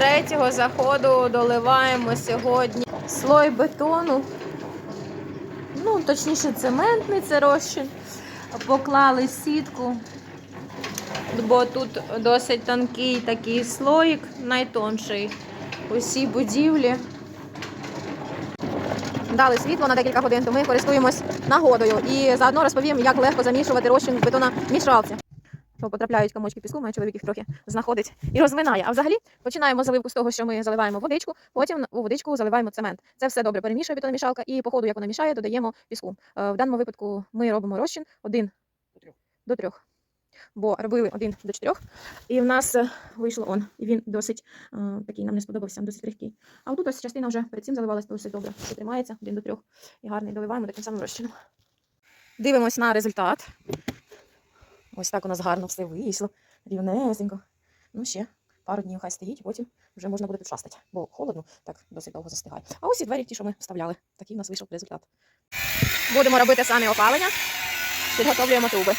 третього заходу доливаємо сьогодні слой бетону. Ну, точніше, цементний це розчин. Поклали сітку, бо тут досить тонкий такий слоїк, найтонший у всій будівлі. Дали світло на декілька годин, то ми користуємось нагодою. І заодно розповім, як легко замішувати розчин в бетономішалці. То потрапляють комочки піску, моя чоловік їх трохи знаходить і розминає. А взагалі починаємо заливку з того, що ми заливаємо водичку, потім у водичку заливаємо цемент. Це все добре перемішує бетономішалка, і по ходу, як вона мішає, додаємо піску. Е, В даному випадку ми робимо розчин один до трьох. Бо робили один до чотирьох, і в нас е, вийшло он. І він досить е, такий, нам не сподобався, досить легкий. А тут ось частина вже перед цим заливалась досить добре, що тримається один до трьох. І гарний доливаємо таким самим розчином. Дивимось на результат. Ось так у нас гарно все вийшло. Рівнесенько. Ну, ще пару днів хай стоїть, потім вже можна буде підшастити, бо холодно, так досить довго застигає. А ось і двері ті, що ми вставляли. Такий у нас вийшов результат. Будемо робити самі опалення. Підготовлюємо труби.